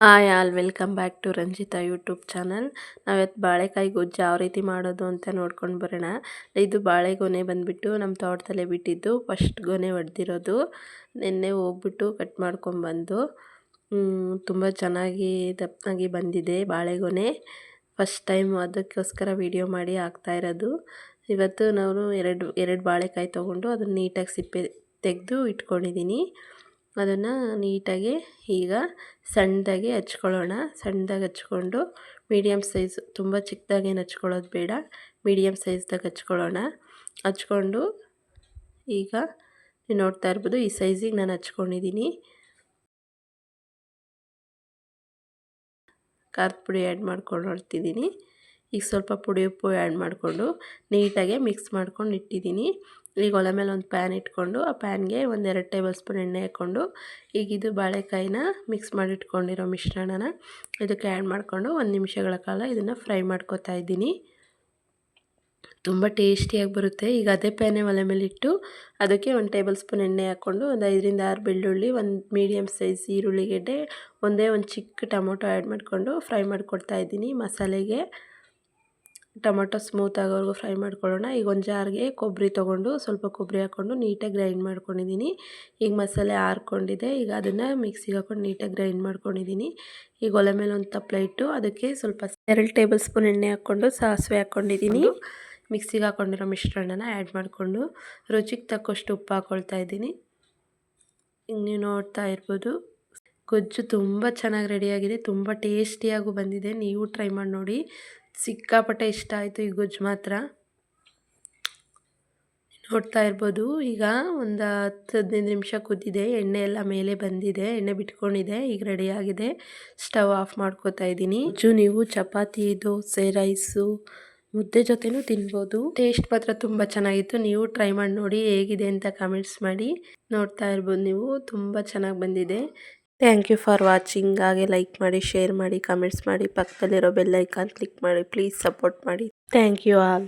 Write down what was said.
Hi all, welcome back to Ranjitha YouTube channel. ನಾವಿವತ್ತು ಬಾಳೆಕಾಯಿ ಗೊಜ್ಜು ಯಾವ ರೀತಿ ಮಾಡೋದು ಅಂತ ನೋಡ್ಕೊಂಡು ಬರೋಣ. ಇದು ಬಾಳೆಗೊನೆ ಬಂದುಬಿಟ್ಟು ನಮ್ಮ ತೋಟದಲ್ಲೇ ಬಿಟ್ಟಿದ್ದು ಫಸ್ಟ್ ಗೊನೆ ಹೊಡೆದಿರೋದು ನಿನ್ನೆ ಹೋಗ್ಬಿಟ್ಟು ಕಟ್ ಮಾಡ್ಕೊಂಬಂದು ತುಂಬ ಚೆನ್ನಾಗಿ ದಪ್ಪನಾಗಿ ಬಂದಿದೆ ಬಾಳೆಗೊನೆ ಫಸ್ಟ್ ಟೈಮ್ ಅದಕ್ಕೋಸ್ಕರ ವಿಡಿಯೋ ಮಾಡಿ ಹಾಕ್ತಾ ಇರೋದು. ಇವತ್ತು ನಾನು ಎರಡು ಎರಡು ಬಾಳೆಕಾಯಿ ತೊಗೊಂಡು ಅದನ್ನು ನೀಟಾಗಿ ಸಿಪ್ಪೆ ತೆಗೆದು ಇಟ್ಕೊಂಡಿದ್ದೀನಿ. ಅದನ್ನು ನೀಟಾಗಿ ಈಗ ಸಣ್ಣದಾಗಿ ಹಚ್ಕೊಳ್ಳೋಣ. ಸಣ್ಣದಾಗಿ ಹಚ್ಕೊಂಡು ಮೀಡಿಯಮ್ ಸೈಜ್ ತುಂಬ ಚಿಕ್ಕದಾಗೇನು ಹಚ್ಕೊಳ್ಳೋದು ಬೇಡ. ಮೀಡಿಯಮ್ ಸೈಜ್ದಾಗ ಹಚ್ಕೊಳ್ಳೋಣ. ಹಚ್ಕೊಂಡು ಈಗ ನೀವು ನೋಡ್ತಾ ಇರ್ಬೋದು ಈ ಸೈಜಿಗೆ ನಾನು ಹಚ್ಕೊಂಡಿದ್ದೀನಿ ಖಾರದ ಪುಡಿ ಆ್ಯಡ್ ಮಾಡ್ಕೊಂಡು ನೋಡ್ತಿದ್ದೀನಿ ಈಗ ಸ್ವಲ್ಪ ಪುಡಿ ಉಪ್ಪು ಆ್ಯಡ್ ಮಾಡಿಕೊಂಡು ನೀಟಾಗೆ ಮಿಕ್ಸ್ ಮಾಡ್ಕೊಂಡು ಇಟ್ಟಿದ್ದೀನಿ. ಈಗ ಒಲೆ ಮೇಲೆ ಒಂದು ಪ್ಯಾನ್ ಇಟ್ಕೊಂಡು ಆ ಪ್ಯಾನ್ಗೆ ಒಂದೆರಡು ಟೇಬಲ್ ಸ್ಪೂನ್ ಎಣ್ಣೆ ಹಾಕ್ಕೊಂಡು ಈಗ ಇದು ಬಾಳೆಕಾಯಿನ ಮಿಕ್ಸ್ ಮಾಡಿಟ್ಕೊಂಡಿರೋ ಮಿಶ್ರಣನ ಇದಕ್ಕೆ ಆ್ಯಡ್ ಮಾಡಿಕೊಂಡು ಒಂದು ನಿಮಿಷಗಳ ಕಾಲ ಇದನ್ನು ಫ್ರೈ ಮಾಡ್ಕೋತಾ ಇದ್ದೀನಿ. ತುಂಬ ಟೇಸ್ಟಿಯಾಗಿ ಬರುತ್ತೆ. ಈಗ ಅದೇ ಪ್ಯಾನೆ ಒಲೆ ಮೇಲೆ ಇಟ್ಟು ಅದಕ್ಕೆ ಒಂದು ಟೇಬಲ್ ಸ್ಪೂನ್ ಎಣ್ಣೆ ಹಾಕ್ಕೊಂಡು ಒಂದು ಐದರಿಂದ ಆರು ಬೆಳ್ಳುಳ್ಳಿ, ಒಂದು ಮೀಡಿಯಮ್ ಸೈಜ್ ಈರುಳ್ಳಿಗೆಡ್ಡೆ ಒಂದೇ ಒಂದು ಚಿಕ್ಕ ಟೊಮೊಟೊ ಆ್ಯಡ್ ಮಾಡಿಕೊಂಡು ಫ್ರೈ ಮಾಡಿಕೊಡ್ತಾ ಇದ್ದೀನಿ ಮಸಾಲೆಗೆ. ಟೊಮೊಟೊ ಸ್ಮೂತ್ ಆಗೋವರೆಗೂ ಫ್ರೈ ಮಾಡ್ಕೊಳ್ಳೋಣ. ಈಗ ಒಂದು ಜಾರಿಗೆ ಕೊಬ್ಬರಿ ತೊಗೊಂಡು ಸ್ವಲ್ಪ ಕೊಬ್ಬರಿ ಹಾಕ್ಕೊಂಡು ನೀಟಾಗಿ ಗ್ರೈಂಡ್ ಮಾಡ್ಕೊಂಡಿದ್ದೀನಿ. ಈಗ ಮಸಾಲೆ ಆರ್ಕೊಂಡಿದೆ. ಈಗ ಅದನ್ನು ಮಿಕ್ಸಿಗೆ ಹಾಕ್ಕೊಂಡು ನೀಟಾಗಿ ಗ್ರೈಂಡ್ ಮಾಡ್ಕೊಂಡಿದ್ದೀನಿ. ಈಗ ಒಲೆ ಮೇಲೆ ಒಂದು ತಪ್ಪಲೆ ಇಟ್ಟು ಅದಕ್ಕೆ ಸ್ವಲ್ಪ ಎರಡು ಟೇಬಲ್ ಸ್ಪೂನ್ ಎಣ್ಣೆ ಹಾಕ್ಕೊಂಡು ಸಾಸಿವೆ ಹಾಕ್ಕೊಂಡಿದ್ದೀನಿ. ಮಿಕ್ಸಿಗೆ ಹಾಕ್ಕೊಂಡಿರೋ ಮಿಶ್ರಣನ ಆ್ಯಡ್ ಮಾಡಿಕೊಂಡು ರುಚಿಗೆ ತಕ್ಕಷ್ಟು ಉಪ್ಪು ಹಾಕ್ಕೊಳ್ತಾ ಇದ್ದೀನಿ. ಈಗ ನೀವು ನೋಡ್ತಾ ಇರ್ಬೋದು, ಗೊಜ್ಜು ತುಂಬ ಚೆನ್ನಾಗಿ ರೆಡಿಯಾಗಿದೆ ತುಂಬ ಟೇಸ್ಟಿಯಾಗೂ ಬಂದಿದೆ. ನೀವು ಟ್ರೈ ಮಾಡಿ ನೋಡಿ. ಸಿಕ್ಕಾಪಟ್ಟೆ ಇಷ್ಟ ಆಯಿತು ಈ ಗೊಜ್ಜು ಮಾತ್ರ. ನೋಡ್ತಾ ಇರ್ಬೋದು, ಈಗ ಒಂದು ಹತ್ತು ಹದಿನೈದು ನಿಮಿಷ ಕುದ್ದಿದೆ ಎಣ್ಣೆ ಎಲ್ಲ ಮೇಲೆ ಬಂದಿದೆ, ಎಣ್ಣೆ ಬಿಟ್ಕೊಂಡಿದೆ, ಈಗ ರೆಡಿಯಾಗಿದೆ ಸ್ಟವ್ ಆಫ್ ಮಾಡ್ಕೋತಾ ಇದ್ದೀನಿ. ಜು ನೀವು ಚಪಾತಿ, ದೋಸೆ, ರೈಸು, ಮುದ್ದೆ ಜೊತೆನೂ ತಿನ್ಬೋದು. ಟೇಸ್ಟ್ ಮಾತ್ರ ತುಂಬ ಚೆನ್ನಾಗಿತ್ತು. ನೀವು ಟ್ರೈ ಮಾಡಿ ನೋಡಿ ಹೇಗಿದೆ ಅಂತ ಕಮೆಂಟ್ಸ್ ಮಾಡಿ. ನೋಡ್ತಾ ಇರ್ಬೋದು ನೀವು, ತುಂಬ ಚೆನ್ನಾಗಿ ಬಂದಿದೆ. ಥ್ಯಾಂಕ್ ಯು ಫಾರ್ ವಾಚಿಂಗ್ ಹಾಗೆ ಲೈಕ್ ಮಾಡಿ ಶೇರ್ ಮಾಡಿ ಕಮೆಂಟ್ಸ್ ಮಾಡಿ, ಪಕ್ಕದಲ್ಲಿರೋ ಬೆಲ್ ಐಕಾನ್ ಕ್ಲಿಕ್ ಮಾಡಿ ಪ್ಲೀಸ್ ಸಪೋರ್ಟ್ ಮಾಡಿ. Thank you all